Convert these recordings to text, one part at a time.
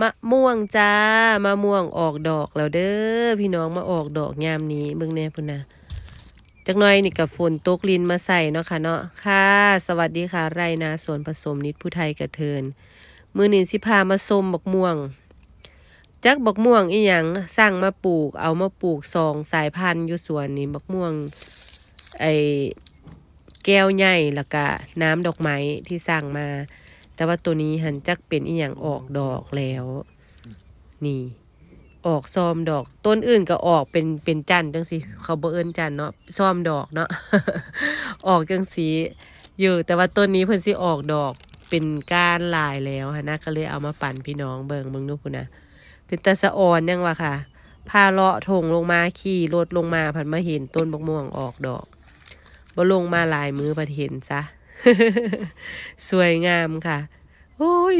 มะม่วงจ้ามะม่วงออกดอกแล้วเด้อพี่น้องมาออกดอกยามนี้เบิ่งแน่พุ่นนะจักหน่อยนี่กับฝนตกลินมาใส่เนาะค่ะเนาะค่ะ สวัสดีค่ะ ไรนาสวนผสมนิดผู้ไทยกระเทิน มือหนึ่งสิพามาส้มบักม่วง จักบักม่วงอีหยังสร้างมาปลูก เอามาปลูกสองสายพันธุ์อยู่สวนนี้บักม่วงไอแก้วใหญ่แล้วก็น้ำดอกไม้ที่สั่งมา แต่ว่าตัวนี้หันจักเป็นอีหยังออกดอกแล้ว นี่ ออกซอมดอก ต้นอื่นก็ออกเป็นเป็นจันจังสิเขาบ่เอิ้นจันเนาะซอมดอกเนาะออกจังสีอยู่แต่ว่าต้นนี้เพิ่นสิออกดอกเป็นก้านลายแล้วฮะนะก็เลยเอามาปั่นพี่น้องเบิงเบิงดูพุ่นนะเป็นตาสะออนยังวะค่ะพาเลาะถงลงมาขี่รถลงมาผันมาเห็นต้นบกม่วงออกดอกบ่ลงมาหลายมือผัดเห็นซะ สวยงามค่ะ โอ้ย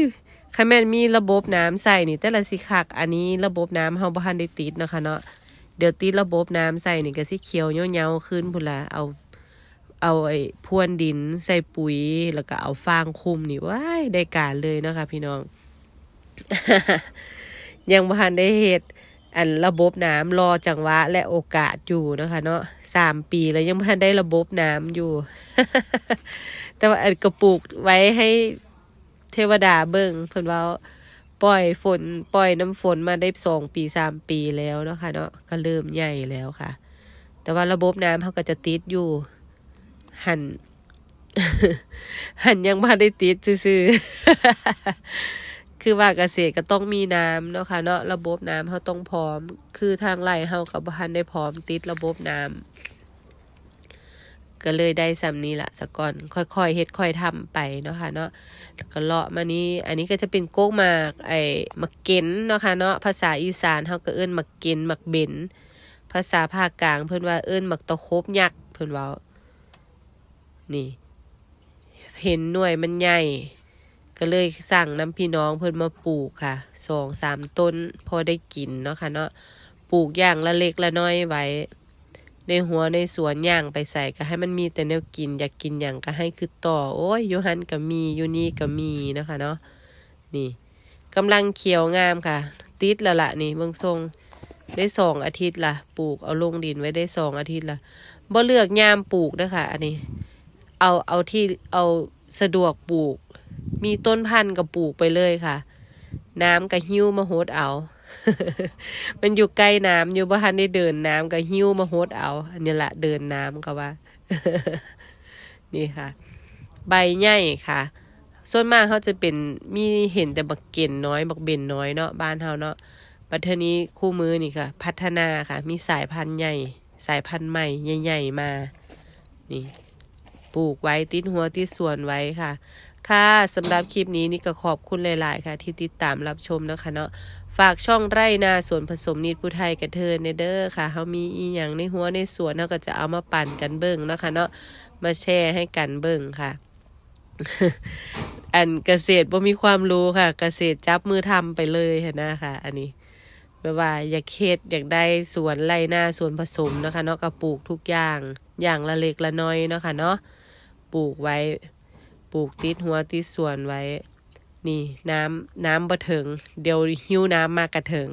คันแม่นมีระบบน้ำใส่นี่ แต่ละสิคัก อันนี้ระบบน้ำเฮาบ่ทันได้ติดเนาะค่ะเนาะเดี๋ยวติดระบบน้ำใส่นี่ก็สิเขียวเหนียวๆขึ้นพุ่นละเอาเอาไอ้พรวนดินใส่ปุ๋ย แล้วก็เอาฟางคุมนี่ว้ายได้การเลยเนาะคะพี่น้อง ยังบ่ทันได้เฮ็ดอันระบบน้ำรอจังหวะ และโอกาสอยู่นะคะเนาะสามปีแล้วยังบ่ทันได้ระบบน้ำอยู่ แต่ว่าอันกระปุกไว้ให้เทวดาเบิ่งเพิ่นว่าปล่อยฝนปล่อยน้ำฝนมาได้สองปีสามปีแล้วเนาะค่ะเนาะก็เริ่มใหญ่แล้วค่ะ แต่ว่าระบบน้ำเขาก็จะติดอยู่ หันหันยังบ่ได้ติดซื่อคือว่าเกษตรก็ต้องมีน้ำเนาะค่ะเนาะระบบน้ำเขาต้องพร้อม คือทางไร่เฮากับบ่ทันได้พร้อมติดระบบน้ำ ก็เลยได้สำนี้ละสะก่อนค่อยๆเฮ็ดค่อยทำไปเนาะค่ะเนาะก็เลาะมานี้อันนี้ก็จะเป็นโก๊กมากไอ้มักเก็นเนาะค่ะเนาะภาษาอีสานเฮาก็เอิ้นมักเก็นมักเบนภาษาภาคกลางเพิ่นว่าเอิ้นมักตะคบยักษ์เพิ่นเว้านี่ เห็นหน่วยมันใหญ่ก็เลยสั่งน้ำพี่น้องเพิ่นมาปลูกค่ะสองสามต้นพอได้กินเนาะค่ะเนาะปลูกอย่างละเล็กละน้อยไว้ ในหัวในสวนย่างไปใส่ก็ให้มันมีแต่แนวกิน อยากกินอย่างก็ให้คือต่อ โอ้ยยูหันก็มียูนี่ก็มีนะคะเนาะนี่กำลังเขียวงามค่ะ ติดแล้วละนี่เบิ่งทรงได้สองอาทิตย์ละปลูกเอาลงดินไว้ได้สองอาทิตย์ละบ่เลือกยามปลูกเด้อค่ะอันนี้ เอาเอาที่เอาสะดวกปลูก มีต้นพันธุ์ก็ปลูกไปเลยค่ะ น้ำก็หิ้วมาโฮดเอา มันอยู่ใกล้น้ำอยู่บ่ทันได้เดินน้ำก็หิ้วมาโฮดเอา อันนี้ละเดินน้ำก็ว่า นี่ค่ะ ใบใหญ่ค่ะ ส่วนมากเขาจะเป็นมีเห็นแต่บักเก่นน้อย บักเบนน้อยเนาะบ้านเฮาเนาะปัทนี้คู่มือนี่ค่ะ พัฒนาค่ะ มีสายพันธุ์ใหญ่ สายพันธุ์ใหม่ใหญ่ๆมา นี่ปลูกไว้ติดหัวติดสวนไว้ค่ะ ค่ะสำหรับคลิปนี้นี่ก็ขอบคุณหลาย ๆ ค่ะ ที่ติดตามรับชมนะคะเนาะ ฝากช่องไร่นาสวนผสมนิดผู้ไทยกระเทินเนเด้อค่ะเขามีอีหยังในหัวในสวนเขาก็จะเอามาปั่นกันเบิ่งเนาะคะเนาะมาแชร์ให้กันเบิ่งค่ะ อันเกษตรบ่มีความรู้ค่ะ เกษตรจับมือทำไปเลยนะคะอันนี้แบบว่าอยากเฮ็ดอยากได้สวนไร่นาสวนผสมนะคะเนาะก็ปลูกทุกอย่างอย่างละเล็กละน้อยเนาะค่ะเนาะปลูกไว้ ปลูกติดหัวติดสวนไว้ นี่น้ำน้ำบ่ถึงเดี๋ยวหิ้วน้ำมากระเถิง